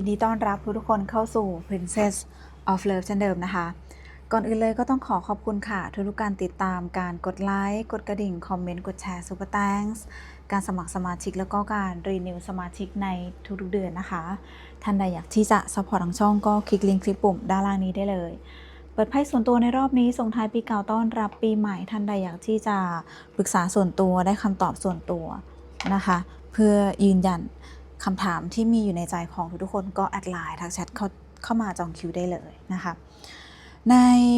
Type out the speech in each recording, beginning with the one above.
ยินดีต้อนรับทุกๆคนเข้าสู่ Princess of Love เช่นเดิมนะคะ ก่อนอื่นเลยก็ต้องขอขอบคุณค่ะ ทุกๆการติดตามการกดไลค์กดกระดิ่ง คอมเมนต์ กดแชร์ Super Thanks การสมัครสมาชิกแล้วก็การรีนิวสมาชิกในทุกๆเดือนนะคะ ท่านใดอยากที่จะซัพพอร์ตทางช่องก็คลิกลิงก์คลิปปุ่มด้านล่างนี้ได้เลยเปิดไพ่ส่วนตัวในรอบนี้ส่งท้ายปีเก่าต้อนรับปีใหม่ท่านใดอยากที่จะปรึกษาส่วนตัวได้คำตอบส่วนตัวนะคะ เพื่อยืนยัน คำถามที่มีอยู่ในใจของทุกๆคนก็แอดไลน์ทักแชทเข้าเข้ามาจองคิวได้เลยนะคะใน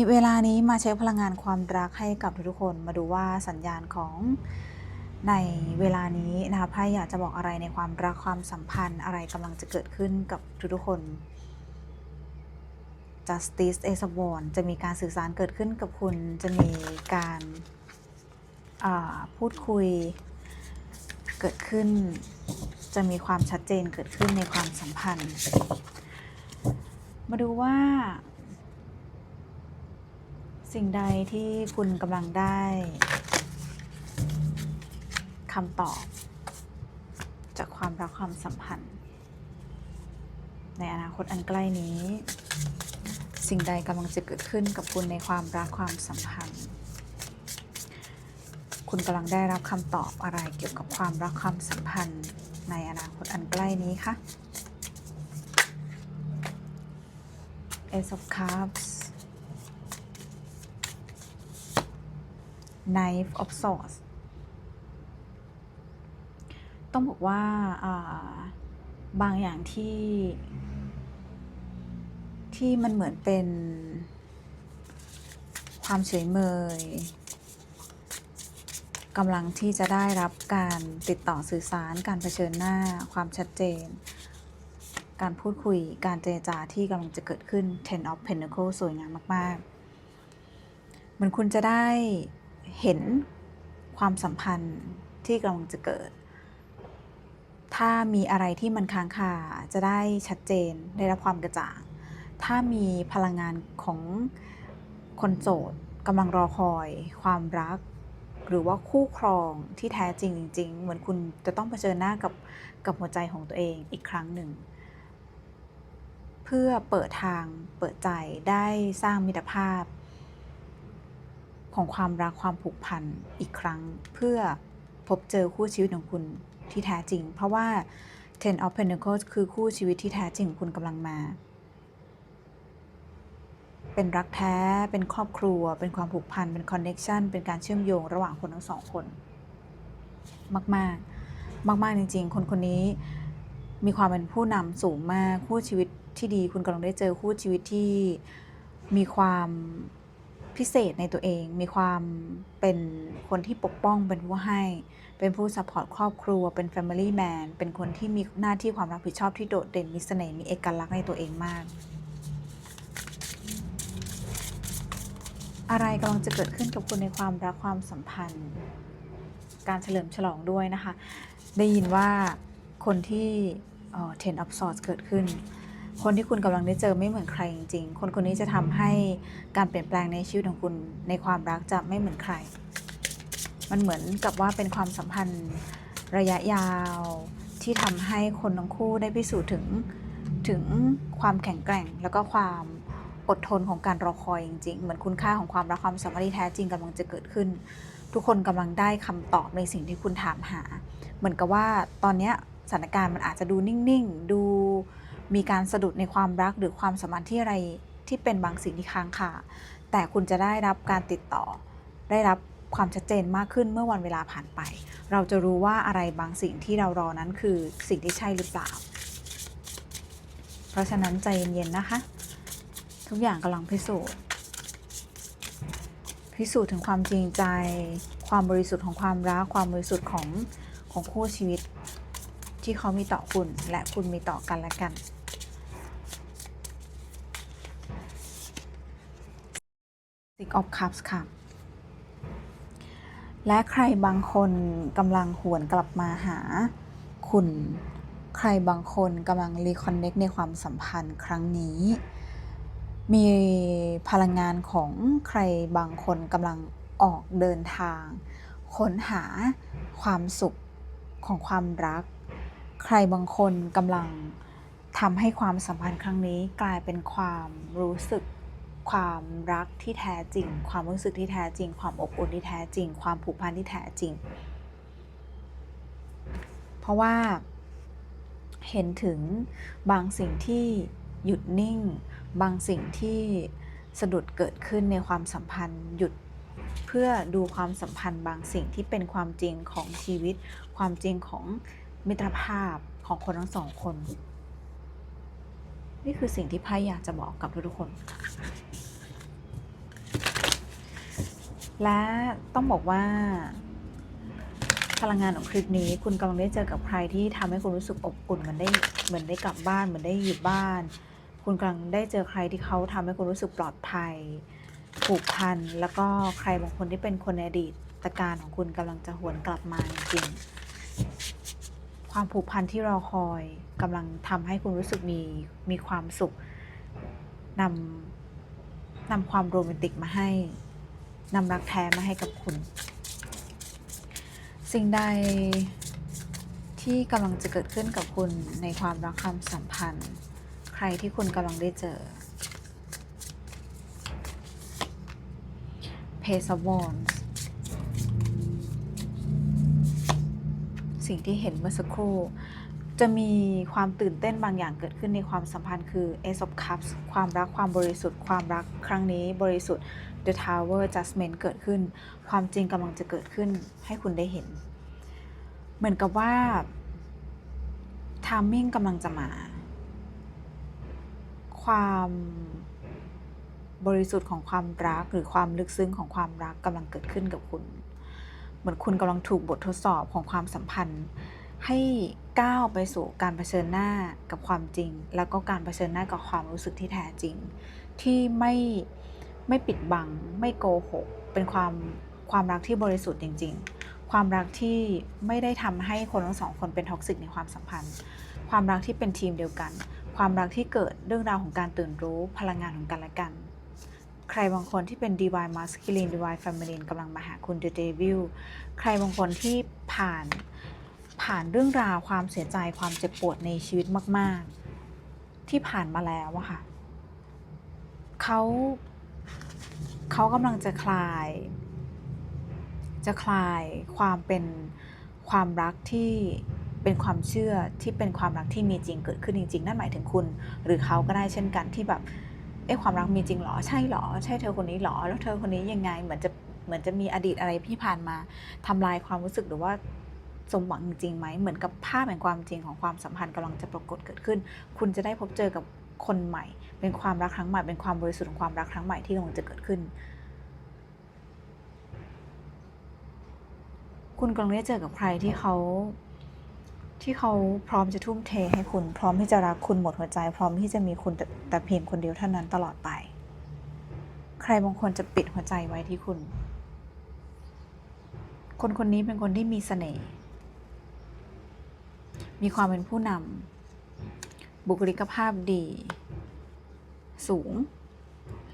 เวลานี้มาเช็คพลังงานความรักให้กับทุกๆคนมาดูว่าสัญญาณของในเวลานี้นะคะไพ่อยากจะบอกอะไรในความรักความสัมพันธ์อะไรกำลังจะเกิดขึ้นกับทุกๆคน justice a c e of wands จะมีการสื่อสารเกิดขึ้นกับคุณจะมีการาพูดคุยเกิดขึ้น จะมีความชัดเจนเกิดขึ้นในความสัมพันธ์ มาดูว่า สิ่งใดที่คุณกำลังได้คำตอบ จากความรักความสัมพันธ์ ในอนาคตอันใกล้นี้ สิ่งใดกำลังจะเกิดขึ้นกับคุณในความรักความสัมพันธ์คุณกำลังได้รับคำตอบอะไรเกี่ยวกับความรักความสัมพันธ์ ในอนาคตอันใกล้นี้คะ Ace of Cups Knife of Swords ต้องบอกว่าอ่าบางอย่างที่ ที่มันเหมือนเป็นความเฉยเมย กำลังที่จะได้รับการติดต่อสื่อสาร การเผชิญหน้า ความชัดเจน การพูดคุย การเจรจาที่กำลังจะเกิดขึ้น Ten of Pentacles สวยงามมาก ๆ เหมือนคุณจะได้เห็นความสัมพันธ์ที่กำลังจะเกิด ถ้ามีอะไรที่มันค้างคาจะได้ชัดเจน ได้รับความกระจ่าง ถ้ามีพลังงานของคนโสดกำลังรอคอย ความรัก หรือว่าคู่ครองที่แท้จริงจริงเหมือนคุณจะต้องเผชิญหน้ากับกับหัวใจของตัวเองอีกครั้งหนึ่ง เพื่อเปิดทางเปิดใจได้สร้างมิตรภาพ ของความรักความผูกพันอีกครั้ง เพื่อพบเจอคู่ชีวิตของคุณที่แท้จริง เพราะว่า Ten of Pentacles คือคู่ชีวิตที่แท้จริงของคุณกำลังมา เป็นรักแท้ เป็นครอบครัว เป็นความผูกพัน เป็นคอนเน็ชันเป็นการเชื่อมโยงระหว่างคนทั้งสองคน มากๆ มาก ๆ จริง ๆ คนคนนี้มีความเป็นผู้นำสูงมากคู่ชีวิตที่ดีคุณกำลังได้เจอคู่ชีวิตที่มีความพิเศษในตัวเอง มีความเป็นคนที่ปกป้องเป็นผู้ให้ เป็นผู้สปอร์ตครอบครัว เป็น Family Man เป็นคนที่มีหน้าที่ความรับผิดชอบที่โดดเด่นมีเสน่ห์มีเอกลักษณ์ในตัวเองมาก อะไรกำลังจะเกิดขึ้นกับคุณในความรักความสัมพันธ์ การเฉลิมฉลองด้วยนะคะ ได้ยินว่าคนที่เอ่อ Ten of Swords เกิดขึ้น คนที่คุณกำลังได้เจอไม่เหมือนใครจริงๆ คนคนนี้จะทำให้การเปลี่ยนแปลงในชีวิตของคุณในความรักจะไม่เหมือนใคร มันเหมือนกับว่าเป็นความสัมพันธ์ระยะยาวที่ทำให้คนทั้งคู่ได้พิสูจน์ถึงถึงความแข็งแกร่งแล้วก็ความ อดทนของการรอคอยจริงๆ เหมือนคุณค่าของความรักความสัมพันธ์ที่แท้จริงกำลังจะเกิดขึ้น ทุกคนกำลังได้คำตอบในสิ่งที่คุณถามหา เหมือนกับว่าตอนนี้สถานการณ์มันอาจจะดูนิ่งๆ ดูมีการสะดุดในความรักหรือความสัมพันธ์ที่อะไรที่เป็นบางสิ่งที่ค้างคาแต่คุณจะได้รับการติดต่อ ได้รับความชัดเจนมากขึ้นเมื่อวันเวลาผ่านไป เราจะรู้ว่าอะไรบางสิ่งที่เรารอนั้นคือสิ่งที่ใช่หรือเปล่า เพราะฉะนั้นใจเย็นๆนะคะ ทุกอย่างกำลังพิสูจน์ พิสูจน์ถึงความจริงใจ ความบริสุทธิ์ของความรัก ความบริสุทธิ์ของของคู่ชีวิต ที่เขามีต่อคุณ และคุณมีต่อกันและกัน Six of Cups ค่ะ และใครบางคนกำลังหวนกลับมาหาคุณ ใครบางคนกำลังรีคอนเน็กในความสัมพันธ์ครั้งนี้ มีพลังงานของใครบางคนกำลังออกเดินทาง ค้นหาความสุขของความรัก ใครบางคนกำลังทำให้ความสัมพันธ์ครั้งนี้กลายเป็นความรู้สึก ความรักที่แท้จริง ความรู้สึกที่แท้จริง ความอบอุ่นที่แท้จริง ความผูกพันที่แท้จริง เพราะว่าเห็นถึงบางสิ่งที่หยุดนิ่ง บางสิ่งที่สะดุดเกิดขึ้นในความสัมพันธ์หยุดเพื่อดูความสัมพันธ์บางสิ่งที่เป็นความจริงของชีวิต ความจริงของมิตรภาพของคนทั้งสองคน นี่คือสิ่งที่ไพ่อยากจะบอกกับทุกคน และต้องบอกว่า พลังงานของคลิปนี้ คุณกำลังได้เจอกับใครที่ทำให้คุณรู้สึกอบอุ่นเหมือนได้เหมือนได้กลับบ้านเหมือนได้อยู่บ้าน คุณกำลังได้เจอใครที่เขาทำให้คุณรู้สึกปลอดภัยผูกพันแล้วก็ใครบางคนที่เป็นคนในอดีตตการของคุณกำลังจะหวนกลับมาจริงความผูกพันที่รอคอยกำลังทำให้คุณรู้สึกมีมีความสุขนำนำความโรแมนติกมาให้นำรักแท้มาให้กับคุณ สิ่งใดที่กำลังจะเกิดขึ้นกับคุณในความรักความสัมพันธ์ รที่คุณกำลังได้เจอ Page of Wands สิ่งที่เห็นเมื่อสักครู่ จะมีความตื่นเต้นบางอย่างเกิดขึ้นในความสัมพันธ์คือ Ace of Cups ความรักความบริสุทธิ์ ความรักครั้งนี้บริสุทธิ์ The Tower Judgment เกิดขึ้น ความจริงกำลังจะเกิดขึ้นให้คุณได้เห็น เหมือนกับว่า timing กำลังจะมา ความบริสุทธิ์ของความรักหรือความลึกซึ้งของความรักกำลังเกิดขึ้นกับคุณ เหมือนคุณกำลังถูกบททดสอบของความสัมพันธ์ ให้ก้าวไปสู่การเผชิญหน้ากับความจริง แล้วก็การเผชิญหน้ากับความรู้สึกที่แท้จริง ที่ไม่ไม่ปิดบัง ไม่โกหก เป็นความความรักที่บริสุทธิ์จริง ๆ ความรักที่ไม่ได้ทำให้คนทั้งสองคนเป็นท็อกซิกในความสัมพันธ์ ความรักที่เป็นทีมเดียวกัน ความรักที่เกิดเรื่องราวของการตื่นรู้พลังงานของกันและกัน ใครบางคนที่เป็น divine masculine divine feminine กำลังมาหาคุณ the devil ใครบางคนที่ผ่านผ่านเรื่องราวความเสียใจความเจ็บปวดในชีวิตมาก ๆ ที่ผ่านมาแล้วอะค่ะเขาเขากำลังจะคลาย จะคลายความเป็นความรักที่ เป็นความเชื่อที่เป็นความรักที่มีจริงเกิดขึ้นจริงๆ นั่นหมายถึงคุณ หรือเขาก็ได้เช่นกันที่แบบเอ๊ะความรักมีจริงหรอใช่หรอ ใช่เธอคนนี้หรอ แล้วเธอคนนี้ยังไงเหมือนจะเหมือนจะมีอดีตอะไรที่ผ่านมาทำลายความรู้สึกหรือว่าสมหวังจริงไหมเหมือนกับภาพแห่งความจริงของความสัมพันธ์กำลังจะปรากฏเกิดขึ้น คุณจะได้พบเจอกับคนใหม่ เป็นความรักครั้งใหม่เป็นความบริสุทธิ์ของความรักครั้งใหม่ที่กำลังจะเกิดขึ้น คุณกำลังได้เจอกับใครที่เขา ที่เขาพร้อมจะทุ่มเทให้คุณ พร้อมที่จะรักคุณหมดหัวใจ พร้อมที่จะมีคุณแต่แตเพียงคนเดียวเท่านั้นตลอดไป ใครบางคนจะปิดหัวใจไว้ที่คุณ คนคนนี้เป็นคนที่มีเสน่ห์มีความเป็นผู้นำบุคลิกภาพดี สูง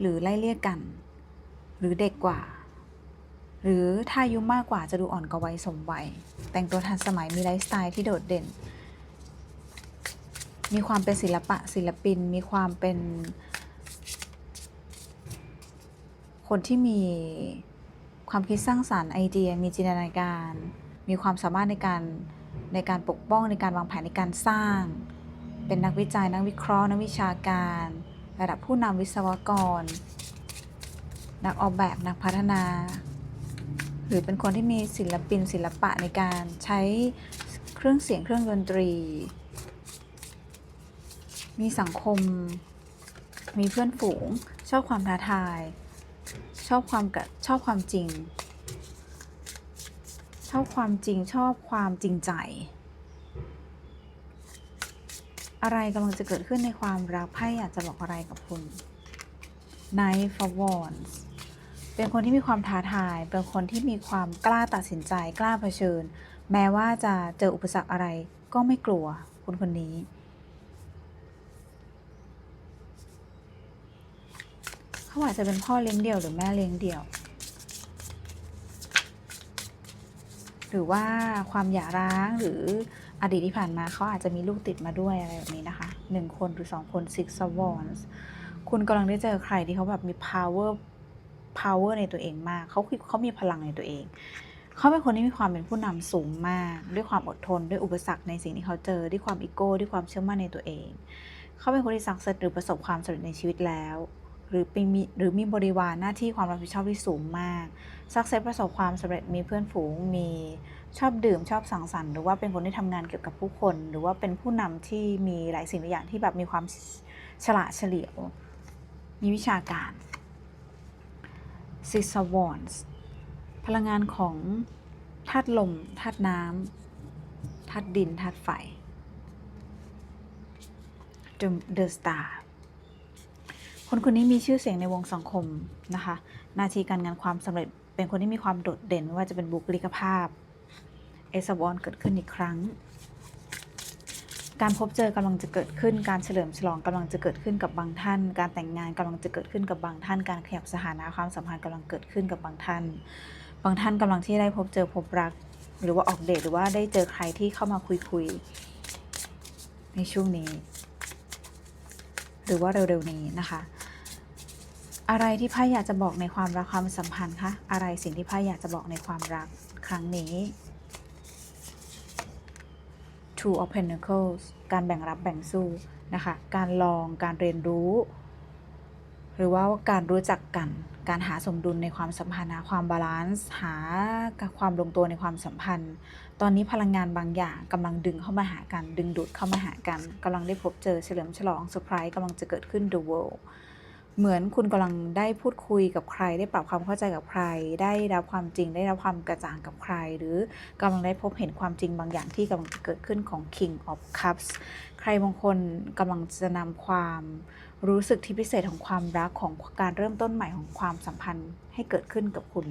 หรือไล่เลี่ยกัน หรือเด็กกว่า หรือถ้าอายุมากกว่าจะดูอ่อนกว่าวัยสมวัย แต่งตัวทันสมัยมีไลฟ์สไตล์ที่โดดเด่น มีความเป็นศิลปะศิลปิน มีความเป็น คนที่มีความคิดสร้างสารรค์ไอเดีย มีจินตนาการ มีความสามารถในการในการปกป้องในการวางแผนในการสร้าง เป็นนักวิจัยนักวิเคราะห์นักวิชาการ ระดับผู้นำวิศวกร นักออกแบบนักพัฒนา หรือเป็นคนที่มีศิลปินศิลปะในการใช้เครื่องเสียงเครื่องดนตรี มีสังคม มีเพื่อนฝูง ชอบความท้าทาย ชอบความกะชอบความจริง ชอบความจริงชอบความจริงใจ อะไรกำลังจะเกิดขึ้นในความรักไพ่อยากจะบอกอะไรกับคุณ Knight of Wands เป็นคนที่มีความท้าทาย เป็นคนที่มีความกล้าตัดสินใจ กล้าเผชิญ แม้ว่าจะเจออุปสรรคอะไรก็ไม่กลัวคนคนนี้ เขาอาจจะเป็นพ่อเลี้ยงเดี่ยวหรือแม่เลี้ยงเดี่ยว หรือว่าความหย่าร้างหรืออดีตที่ผ่านมาเขาอาจจะมีลูกติดมาด้วยอะไรแบบนี้นะคะหนึ่งคนหรือสองคน six of wands คุณกำลังได้เจอใครที่เขาแบบมี power power ในตัวเองมาก เขาคือเขามีพลังในตัวเอง เขาเป็นคนที่มีความเป็นผู้นำสูงมาก ด้วยความอดทน ด้วยอุปสรรคในสิ่งที่เขาเจอ ด้วยความอีโก้ ด้วยความเชื่อมั่นในตัวเอง เขาเป็นคนที่สักเซสหรือประสบความสำเร็จในชีวิตแล้ว หรือเป็นมีหรือมีบริวารหน้าที่ความรับผิดชอบที่สูงมาก สักเซสประสบความสำเร็จ มีเพื่อนฝูง มีชอบดื่มชอบสังสรรค์ หรือว่าเป็นคนที่ทำงานเกี่ยวกับผู้คน หรือว่าเป็นผู้นำที่มีหลายสิ่งหลายอย่างที่แบบมีความฉลาดเฉลียว มีวิชาการ Six of Wands พลังงานของธาตุลมธาตุน้ำธาตุดินธาตุไฟ The The Star คนคนนี้มีชื่อเสียงในวงสังคมนะคะ หน้าที่การงานความสำเร็จเป็นคนที่มีความโดดเด่นไม่ว่าจะเป็นบุคลิกภาพ เอสวอนเกิดขึ้นอีกครั้ง การพบเจอกำลังจะเกิดขึ้น การเฉลิมฉลองกำลังจะเกิดขึ้นกับบางท่าน การแต่งงานกำลังจะเกิดขึ้นกับบางท่าน การขยับสถานะความสัมพันธ์กำลังเกิดขึ้นกับบางท่าน บางท่านกำลังที่ได้พบเจอพบรัก หรือว่าออกเดทหรือว่าได้เจอใครที่เข้ามาคุยคุยๆในช่วงนี้ หรือว่าเร็วๆนี้นะคะ อะไรที่ไพ่อยากจะบอกในความรักความสัมพันธ์คะอะไรสิ่งที่ไพ่อยากจะบอกในความรักครั้งนี้ Two of Pentacles การแบ่งรับแบ่งสู้นะคะ การลอง การเรียนรู้ หรือว่าการรู้จักกัน การหาสมดุลในความสัมพันธ์ หาความบาลานซ์ หาความลงตัวในความสัมพันธ์ ตอนนี้พลังงานบางอย่างกำลังดึงเข้ามาหากัน ดึงดูดเข้ามาหากันกำลังได้พบเจอเฉลิมฉลองเซอร์ไพรส์กำลังจะเกิดขึ้น The World เหมือนคุณกำลังได้พูดคุยกับใคร ได้ปรับความเข้าใจกับใคร ได้รับความจริง ได้รับความกระจ่างกับใคร หรือกำลังได้พบเห็นความจริงบางอย่างที่กำลังจะเกิดขึ้นของ King of Cups ใครบางคนกำลังจะนำความรู้สึกที่พิเศษของความรักของการเริ่มต้นใหม่ของความสัมพันธ์ให้เกิดขึ้นกับคุณ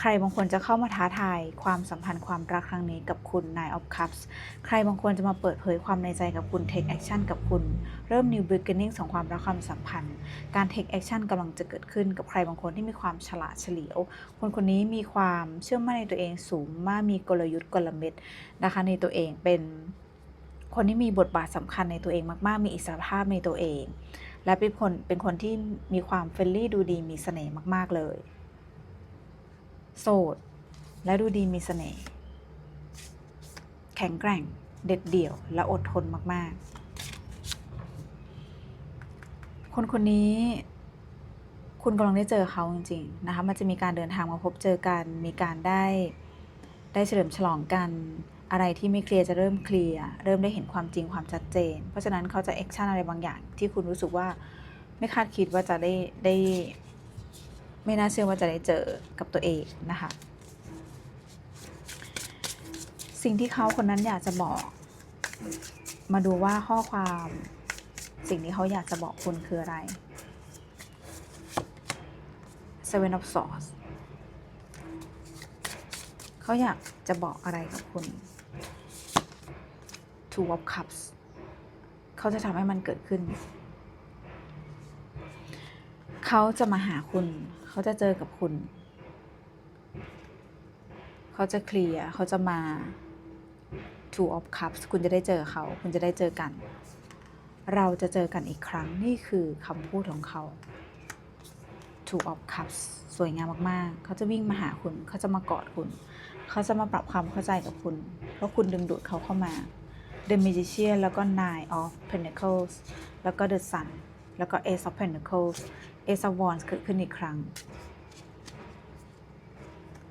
ใครบางคนจะเข้ามาท้าทายความสัมพันธ์ความรักครั้งนี้กับคุณ Nine of Cups ใครบางคนจะมาเปิดเผยความในใจกับคุณ Take Action กับคุณ เริ่ม New Beginning ของความรักความสัมพันธ์ การ Take Action กำลังจะเกิดขึ้นกับใครบางคนที่มีความฉลาดเฉลียว คนคนนี้มีความเชื่อมั่นในตัวเองสูงมากมีกลยุทธ์กลเม็ดนะคะในตัวเองเป็นคนที่มีบทบาทสำคัญในตัวเองมาก ๆ มีอิสรภาพในตัวเอง และเป็นคนเป็นคนที่มีความเฟรนลี่ดูดีมีเสน่ห์มาก ๆ เลย โสด และดูดีมีเสน่ห์ แข็งแกร่ง เด็ดเดี่ยว และอดทนมาก ๆ คนคนนี้คุณกำลังได้เจอเขาจริง ๆ นะคะ มันจะมีการเดินทางมาพบเจอกัน มีการได้ได้เฉลิมฉลองกัน อะไรที่ไม่เคลียร์จะเริ่มเคลียร์ เริ่มได้เห็นความจริงความชัดเจน เพราะฉะนั้นเขาจะแอคชั่นอะไรบางอย่างที่คุณรู้สึกว่าไม่คาดคิดว่าจะได้ได้ ไม่น่าเชื่อว่าจะได้เจอกับตัวเองนะคะ สิ่งที่เขาคนนั้นอยากจะบอก มาดูว่าข้อความสิ่งที่เขาอยากจะบอกคุณคืออะไร Seven of Swords เขาอยากจะบอกอะไรกับคุณ Two of Cups เขาจะทำให้มันเกิดขึ้น เขาจะมาหาคุณ เขาจะเจอกับคุณ เขาจะเคลียร์เขาจะมา Two of Cups คุณจะได้เจอเขา คุณจะได้เจอกัน เราจะเจอกันอีกครั้งนี่คือคำพูดของเขา Two of Cups สวยงามมากๆ เขาจะวิ่งมาหาคุณ เขาจะมากอดคุณ เขาจะมาปรับความเข้าใจกับคุณ เพราะคุณดึงดูดเขาเข้ามา The Magician แล้วก็ Nine of Pentacles แล้วก็ The Sun แล้วก็ Ace of Pentacles Ace of Wands เกิดขึ้นอีกครั้ง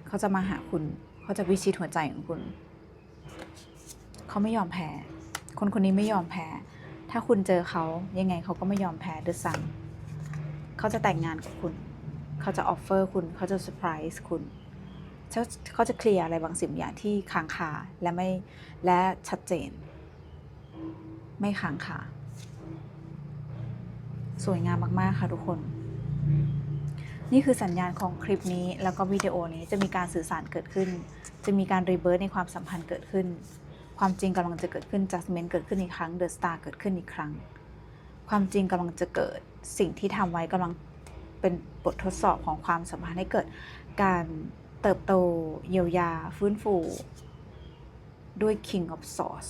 เขาจะมาหาคุณ เขาจะวิชิตหัวใจของคุณ เขาไม่ยอมแพ้ คนคนนี้ไม่ยอมแพ้ ถ้าคุณเจอเขายังไงเขาก็ไม่ยอมแพ้ The Sun เขาจะแต่งงานกับคุณ เขาจะออฟเฟอร์คุณ เขาจะเซอร์ไพรส์คุณเขาเขาจะเคลียร์อะไรบางสิ่งอย่างที่ค้างคาและไม่และชัดเจน ไม่ค้างคาสวยงามมาก ๆ ค่ะทุกคน นี่คือสัญญาณของคลิปนี้แล้วก็วิดีโอนี้จะมีการสื่อสารเกิดขึ้น จะมีการรีเบิร์ตในความสัมพันธ์เกิดขึ้น ความจริงกำลังจะเกิดขึ้น judgment เกิดขึ้นอีกครั้ง the star เกิดขึ้นอีกครั้ง ความจริงกำลังจะเกิดสิ่งที่ทำไว้กำลังเป็นบททดสอบของความสัมพันธ์ให้เกิด การเติบโตเยียวยาฟื้นฟูด้วย King of Swords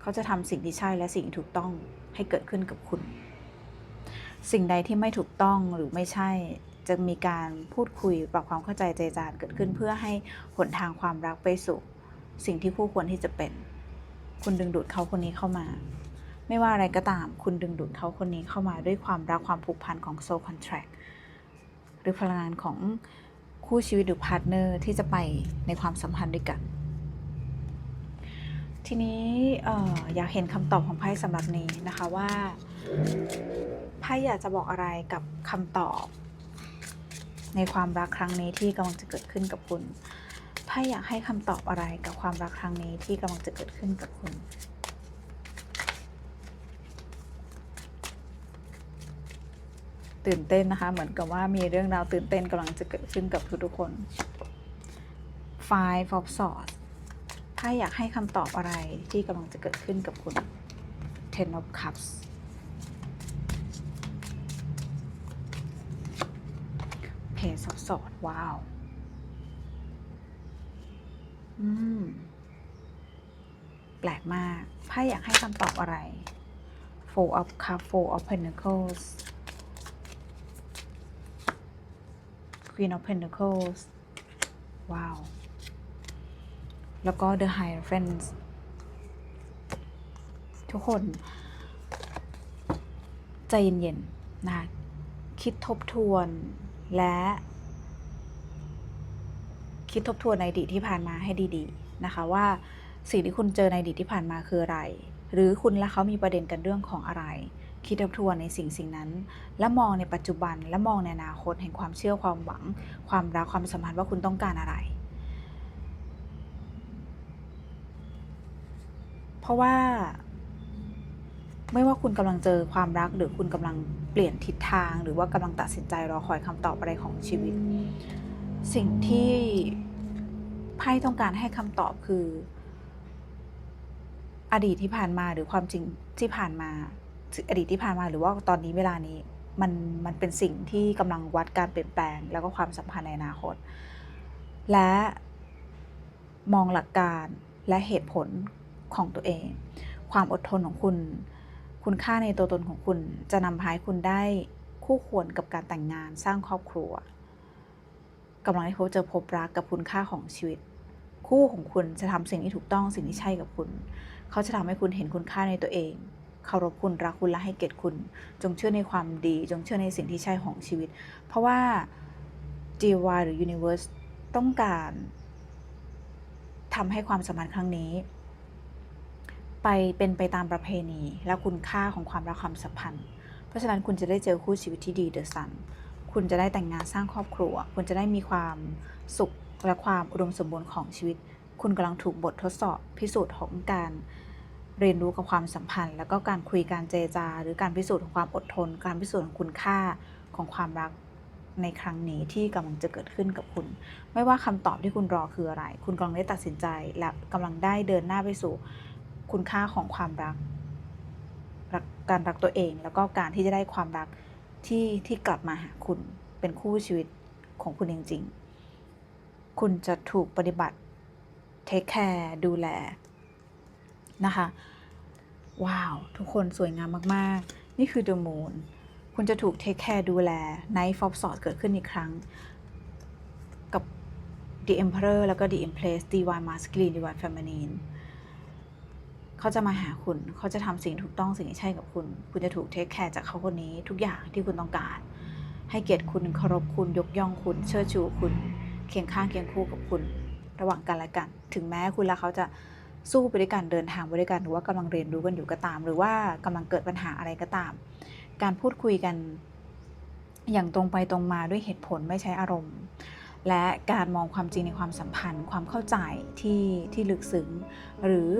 เขาจะทำสิ่งที่ใช่และสิ่งที่ถูกต้องให้เกิดขึ้นกับคุณ สิ่งใดที่ไม่ถูกต้องหรือไม่ใช่ จะมีการพูดคุยปรับความเข้าใจเจจาเกิดขึ้น เพื่อให้หนทางความรักไปสู่ สิ่งที่คู่ควรที่จะเป็น คุณดึงดูดเขาคนนี้เข้ามา ไม่ว่าอะไรก็ตาม คุณดึงดูดเขาคนนี้เข้ามาด้วยความรักความผูกพันของ soul contract หรือพลังงานของคู่ชีวิตหรือพาร์ทเนอร์ที่จะไปในความสัมพันธ์ด้วยกัน ทีนี้อออยากเห็นคำตอบของไพ่สำหรับนี้นะคะว่าไพ่อยากจะบอกอะไรกับคำตอบ ในความรักครั้งนี้ที่กำลังจะเกิดขึ้นกับคุณไพ่อยากให้คำตอบอะไรกับความรักครั้งนี้ที่กำลังจะเกิดขึ้นกับคุณตื่นเต้นนะคะ เหมือนกับว่ามีเรื่องราวตื่นเต้นกำลังจะเกิดขึ้นกับทุกๆคน Five of Swords ถ้าอยากให้คำตอบอะไรที่กำลังจะเกิดขึ้นกับคุณ Ten of Cups Page of Swords ว้าว อืม แปลกมากไพ่อยากให้คำตอบอะไร Four of Cups Four of Pentacles Queen of Pentacles ว้าว แล้วก็ The Hierophant ทุกคน ใจเย็นๆนะคิดทบทวน และ คิดทบทวนในอดีตที่ผ่านมาให้ดีๆนะคะว่าสิ่งที่คุณเจอในอดีตที่ผ่านมาคืออะไร หรือคุณและเขามีประเด็นกันเรื่องของอะไร คิดทบทวนในสิ่งสิ่งนั้น และมองในปัจจุบันและมองในอนาคตแห่งความเชื่อความหวัง ความรักความสัมพันธ์ว่าคุณต้องการอะไร เพราะว่า ไม่ว่าคุณกำลังเจอความรักหรือคุณกำลังเปลี่ยนทิศทาง หรือว่ากำลังตัดสินใจรอคอยคำตอบอะไรของชีวิต สิ่งที่ไพ่ต้องการให้คำตอบคือ อดีตที่ผ่านมาหรือความจริงที่ผ่านมา อดีตที่ผ่านมาหรือว่าตอนนี้เวลานี้มันมันเป็นสิ่งที่กำลังวัดการเปลี่ยนแปลง แล้วก็ความสัมพันธ์ในอนาคต และมองหลักการและเหตุผลของตัวเอง ความอดทนของคุณ คุณค่าในตัวตนของคุณจะนำพาคุณได้คู่ควรกับการแต่งงานสร้างครอบครัวกำลังให้พบเจอพบรักกับคุณค่าของชีวิต คู่ของคุณจะทำสิ่งที่ถูกต้องสิ่งที่ใช่กับคุณ เขาจะทำให้คุณเห็นคุณค่าในตัวเองเคารพคุณรักคุณและให้เกียรติคุณ จงเชื่อในความดี จงเชื่อในสิ่งที่ใช่ของชีวิต เพราะว่า GY หรือ Universe ต้องการทำให้ความสัมพันธ์ครั้งนี้ ไปเป็นไปตามประเพณี และคุณค่าของความรักความสัมพันธ์ เพราะฉะนั้นคุณจะได้เจอคู่ชีวิตที่ดีเดอะซันคุณจะได้แต่งงานสร้างครอบครัว คุณจะได้มีความสุขและความอุดมสมบูรณ์ของชีวิต คุณกำลังถูกบททดสอบพิสูจน์ของการเรียนรู้กับความสัมพันธ์ แล้วก็การคุยการเจรจา หรือการพิสูจน์ของความอดทน การพิสูจน์ของคุณค่าของความรักในครั้งนี้ที่กำลังจะเกิดขึ้นกับคุณ ไม่ว่าคำตอบที่คุณรอคืออะไร คุณกำลังได้ตัดสินใจและกำลังได้เดินหน้าไปสู่ คุณค่าของความรักรัก การรักตัวเอง แล้วก็การที่จะได้ความรักที่ที่กลับมาหาคุณเป็นคู่ชีวิตของคุณจริงๆ คุณจะถูกปฏิบัติเทคแคร์ดูแลนะคะ ว้าว ทุกคนสวยงามมากๆ นี่คือ The Moon คุณจะถูกเทคแคร์ดูแล Night of s o r t เกิดขึ้นอีกครั้ง กับ The Emperor แล้วก็ The Empress Divine Masculine Divine Feminine เขาจะมาหาคุณ เขาจะทำสิ่งถูกต้องสิ่งที่ใช่กับคุณ คุณจะถูกเทคแคร์จากเขาคนนี้ทุกอย่างที่คุณต้องการ ให้เกียรติคุณเคารพคุณยกย่องคุณ เชิดชูคุณ เคียงข้างเคียงคู่กับคุณ ระหว่างกันและกัน ถึงแม้คุณและเขาจะสู้ไปด้วยกันเดินทางไปด้วยกันหรือว่ากำลังเรียนรู้กันอยู่ก็ตาม หรือว่ากำลังเกิดปัญหาอะไรก็ตาม การพูดคุยกัน อย่างตรงไปตรงมาด้วยเหตุผลไม่ใช้อารมณ์ และการมองความจริงในความสัมพันธ์ ความเข้าใจที่ที่ลึกซึ้งหรือ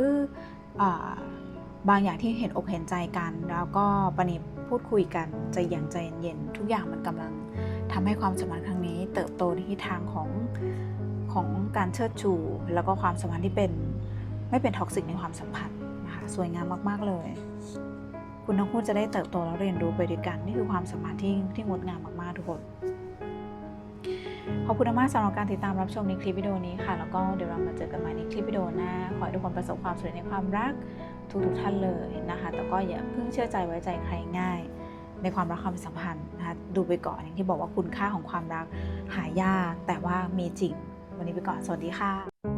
บางอย่างที่เห็นอกเห็นใจกัน แล้วก็ประนิพูดคุยกันใจอย่างใจเย็นๆทุกอย่างมันกำลังทำให้ความสัมพันธ์ครั้งนี้ เติบโตในทิศทางของของการเชิดชู แล้วก็ความสัมพันธ์ที่เป็นไม่เป็นท็อกซิกในความสัมพันธ์นะคะสวยงามมากๆเลย คุณทั้งคู่จะได้เติบโตแล้วเรียนรู้ไปด้วยกัน นี่คือความสัมพันธ์ที่ที่งดงามมากๆทุกคน ขอบคุณมากสำหรับการติดตามรับชมในคลิปวิดีโอนี้ค่ะ แล้วก็เดี๋ยวเรามาเจอกันใหม่ในคลิปวิดีโอหน้า ขอให้ทุกคนประสบความสำเร็จในความรักทุกทุกท่านเลยนะคะ แต่ก็อย่าเพิ่งเชื่อใจไว้ใจใครง่าย ในความรักความสัมพันธ์นะคะ ดูไปก่อนอย่างที่บอกว่าคุณค่าของความรักหายากแต่ว่ามีจริง วันนี้ไปก่อน สวัสดีค่ะ